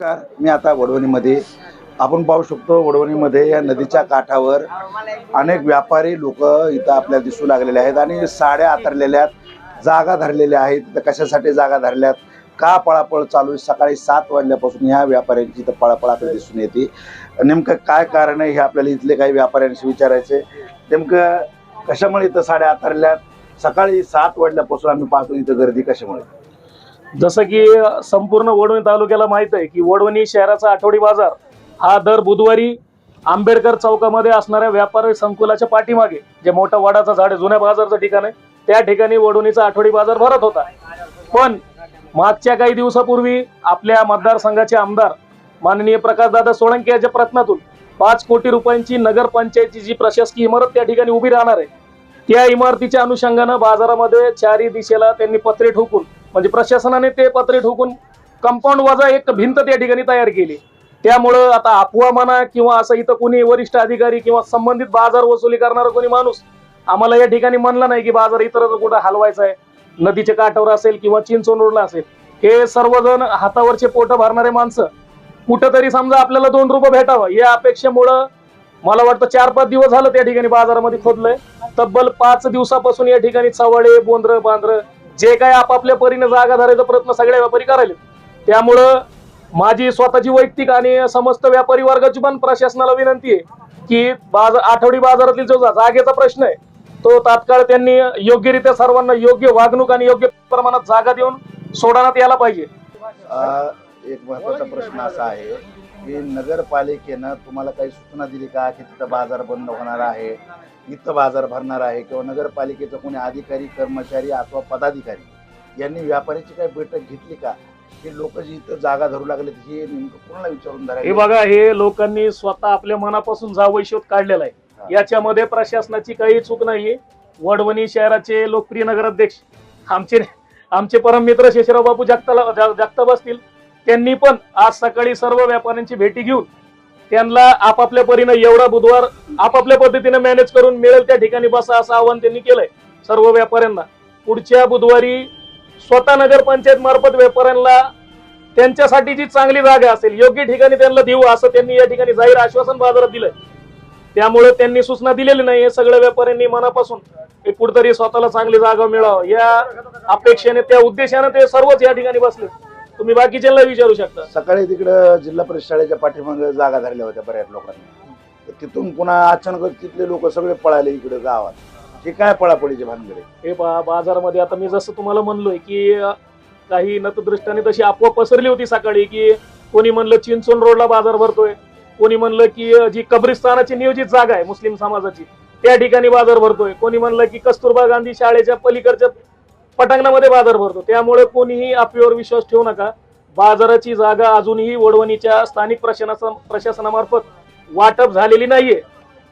नमस्कार. मी आता वडवणीमध्ये. आपण पाहू शकतो वडवणीमध्ये या नदीच्या काठावर अनेक व्यापारी लोक इथं आपल्याला दिसू लागलेले आहेत आणि साड्या आतरलेल्या आहेत जागा धरलेल्या आहेत तर कशासाठी जागा धरल्यात? का पळापळ चालू आहे? सकाळी सात वाजल्यापासून ह्या व्यापाऱ्यांची इथं पळापळ आपल्याला दिसून येते. नेमकं काय कारण आहे हे आपल्याला इथले काही व्यापाऱ्यांशी विचारायचे नेमकं कशामुळे इथं साड्या आतरल्यात? सकाळी सात वाजल्यापासून आम्ही पाहतो इथं गर्दी कशामुळे? जसं की संपूर्ण वडवणी तालुक्याला माहीत आहे की वडवणी शहराचा आठवडी बाजार हा दर बुधवारी आंबेडकर चौकामध्ये असणाऱ्या व्यापारी संकुलाच्या पाठीमागे जे मोठं वडाचं झाड आहे जुन्या बाजारचं ठिकाण आहे त्या ठिकाणी वडवणीचा आठवडी बाजार भरत होता. पण मागच्या काही दिवसापूर्वी आपल्या मतदारसंघाचे आमदार माननीय प्रकाशदादा सोळंके यांच्या प्रयत्नातून पाच कोटी रुपयांची नगरपंचायतीची जी प्रशासकीय इमारत त्या ठिकाणी उभी राहणार आहे त्या इमारतीच्या अनुषंगानं बाजारामध्ये चारी दिशेला त्यांनी पत्रे ठोकून म्हणजे प्रशासनाने ते पत्रे ठोकून कंपाऊंड वजा एक भिंत त्या ठिकाणी तयार केली. त्यामुळं आता अफवा म्हणा किंवा असं इथं कोणी वरिष्ठ अधिकारी किंवा संबंधित बाजार वसुली करणारा कोणी माणूस आम्हाला या ठिकाणी म्हणला नाही की बाजार इतर कुठं हलवायचा आहे नदीच्या काठावर असेल किंवा चिंचवण रोडला असेल. हे सर्वजण हातावरचे पोट भरणारे माणसं. कुठंतरी समजा आपल्याला दोन रुपये भेटावं या अपेक्षेमुळं मला वाटतं चार पाच दिवस झालं त्या ठिकाणी बाजारामध्ये खोदलंय. तब्बल पाच दिवसापासून या ठिकाणी चवळे बोंद्र बांद्र जे काय आपापल्या परीने जागा धरायचा प्रयत्न सगळ्या व्यापारी करायले त्यामुळं माझी स्वतःची वैयक्तिक आणि समस्त व्यापारी वर्गाची पण प्रशासनाला विनंती आहे की बाजार आठवडी बाजारातील जो जा- जागेचा प्रश्न आहे तो तात्काळ त्यांनी योग्यरित्या सर्वांना योग्य वागणूक आणि योग्य प्रमाणात जागा देऊन सोडवण्यात यायला पाहिजे. एक महत्त्वाचा प्रश्न असा आहे की नगरपालिकेनं तुम्हाला काही सूचना दिली का की तिथं बाजार बंद होणार आहे इथं बाजार भरणार आहे किंवा नगरपालिकेचं कोणी अधिकारी कर्मचारी अथवा पदाधिकारी यांनी व्यापाऱ्याची काही बैठक घेतली का? की लोक जी इथं जागा धरू लागले हे नेमकं कोणाला विचारून हे धरायला बघा हे लोकांनी स्वतः आपल्या मनापासून जावई शोध काढलेला आहे. याच्यामध्ये प्रशासनाची काही चूक नाही वडवणी शहराचे लोकप्रिय नगराध्यक्ष आमचे आमचे परम मित्र शेषराव बापू जगताला जगताप असतील. त्यांनी पण आज सकाळी सर्व व्यापाऱ्यांची भेटी घेऊन त्यांना आपापल्या परीनं एवढा बुधवार आपापल्या पद्धतीने मॅनेज करून मिळेल त्या ठिकाणी बसा असं आवाहन त्यांनी केलंय सर्व व्यापाऱ्यांना. पुढच्या बुधवारी स्वतः नगरपंचायत मार्फत व्यापाऱ्यांना त्यांच्यासाठी जी चांगली जागा असेल योग्य ठिकाणी त्यांना देऊ असं त्यांनी या ठिकाणी जाहीर आश्वासन बाजारात दिलंय. त्यामुळे त्यांनी सूचना दिलेली नाही हे सगळ्या व्यापाऱ्यांनी मनापासून एक कुठतरी स्वतःला चांगली जागा मिळावं या अपेक्षेने त्या उद्देशाने ते सर्वच या ठिकाणी बसले तुम्ही बाकीच्यांना विचारू शकता. सकाळी तिकडं जिल्हा परिषद शाळेच्या पाठीमागे जागा धरल्या होत्या बऱ्याच लोकांनी. तर तिथून पुन्हा अचानक तिथले लोक सगळे पळाले इकडे गावात. हे काय पळापळीचे भानगडे? हे बा बाजारामध्ये आता मी जसं तुम्हाला म्हणलोय की अं, काही नतदृष्टाने तशी अफवा पसरली होती सकाळी की कोणी म्हणलं चिंचवण रोडला बाजार भरतोय कोणी म्हणलं की अं, जी कब्रिस्तानाची नियोजित जागा आहे मुस्लिम समाजाची त्या ठिकाणी बाजार भरतोय कोणी म्हणलं की कस्तुरबा गांधी शाळेच्या पलीकडच्या पटांगणामध्ये बाजार भरतो. त्यामुळे कोणीही अफवेवर विश्वास ठेवू नका. बाजाराची जागा अजूनही वडवणीच्या स्थानिक प्रशासना प्रशासनामार्फत वाटप झालेली नाहीये.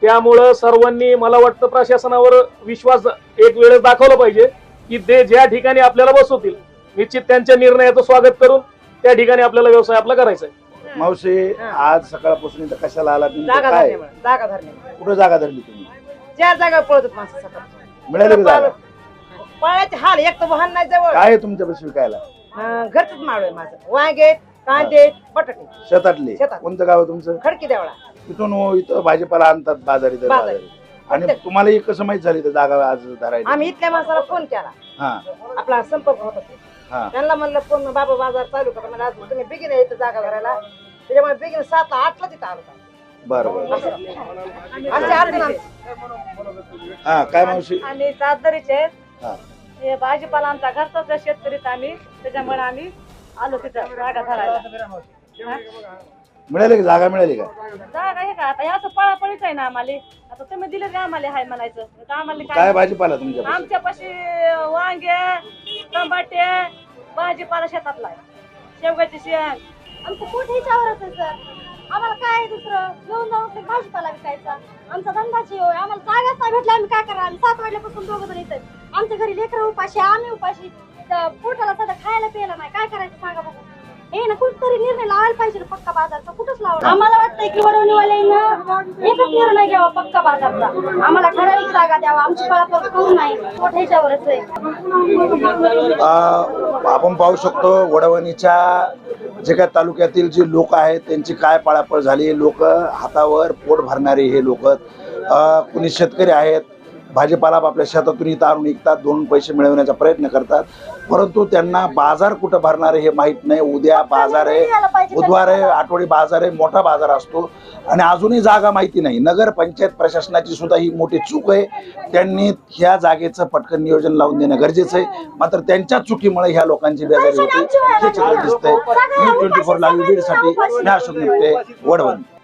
त्यामुळं सर्वांनी मला वाटतं प्रशासनावर विश्वास एक वेळेस दाखवला पाहिजे की ते ज्या ठिकाणी आपल्याला बसवतील निश्चित त्यांच्या निर्णयाचं स्वागत करून त्या ठिकाणी आपल्याला व्यवसाय आपला करायचा आहे. मावशी आज सकाळपासून इथं कशाला आला नेमकं? जागा काय? धरणे जागा धरणे कुठं जागा धरली तुम्ही? ज्या जागा पळत होत माणसं सकाळ मिळाली का जागा? पळायचे हाल एक तर वाहन नाही जवळ. काय आहे तुमच्यापाशी विकायला? अं, घरचंच माळ आहे माझं. वांगे कांदे बटाटे. शेतातली? शेतात. कोणतं गाव आहे तुमचं? खडकी देवळा. तिथून हो इथं भाजीपाला आणतात बाजारी तर बाजारी. बाजारी. आणि तुम्हाला हे कसं माहीत झाली तर जागा आज धरायला? आम्ही इथल्या माणसाला फोन केला. हा. आपला संपर्क होता हा. त्यांना म्हणलं फोन बाबा बाजार चालू करा. मला आज तुम्ही बिगिन इथं जागा धरायला. त्याच्यामुळे बिगिन सात आठला तिथं आलो. बरं बरं. असे. अर्धे आमचे हा काय मावशी? आणि चादरीचे हा हे. भाजीपाला आमचा घरचाच आहे शेतकरीच आम्ही. त्याच्यामुळे आम्ही आलो तिथं जागा धरायला? मिळाली का? जागा मिळाली का? जागा हे का? आता हे असं पळापळीच आहे ना आम्हाला. आता तुम्ही दिले का आम्हाला? हाय म्हणायचं. तर आम्हाला काय? काय भाजीपाला तुमच्या आमच्यापाशी वांगे टमाटे भाजीपाला शेतातला आहे. शेवगाची शेंग. आमचं पोट ह्याच्यावरच आहे सर. आम्हाला काय आहे दुसरं? घेऊन जाऊन ते भाजीपाला विकायचा. आमचा धंदाची होय. आम्हाला जागाच नाही भेटला. आम्ही काय करा आम्ही सात वाजल्यापासून दोघं जण येतात आमच्या घरी लेकरं उपाशी आम्ही उपाशी. त्या पोटाला सध्या खायला प्यायला नाही. काय करायचं सांगा बघू. हे ना कुठतरी निर्णय लावायला पाहिजे ना पक्का बाजारचा कुठंच लावा आम्हाला वाटतंय की वडवणीवाल्यांना एकच निर्णय घ्यावा पक्का बाजारचा. आम्हाला ठराविक जागा द्यावा. आमची पळापळ करू नाही. ह्याच्यावरच आहे. आपण पाहू शकतो वडवणीच्या जे काय तालुक्यातील जे लोक आहेत त्यांची काय पळापळ झाली. लोक हातावर पोट भरणारे हे लोक. कुणी शेतकरी आहेत भाजीपाला आपल्या शेतातून इथं आणून विकतात दोन पैसे मिळवण्याचा प्रयत्न करतात. परंतु त्यांना बाजार कुठं भरणार आहे हे माहीत नाही. उद्या बाजार आहे बुधवार आहे आठवडी बाजार आहे मोठा बाजार असतो. आणि अजूनही जागा माहिती नाही. नगर पंचायत प्रशासनाची सुद्धा ही मोठी चूक आहे. त्यांनी ह्या जागेचं पटकन नियोजन लावून देणं गरजेचं आहे. मात्र त्यांच्या चुकीमुळे ह्या लोकांची बेजारी होती. हे चित्र दिसतंय. न्यूज ट्वेंटी फोर लाईव्ह बीडसाठी मी अशोक निपटे वडवण.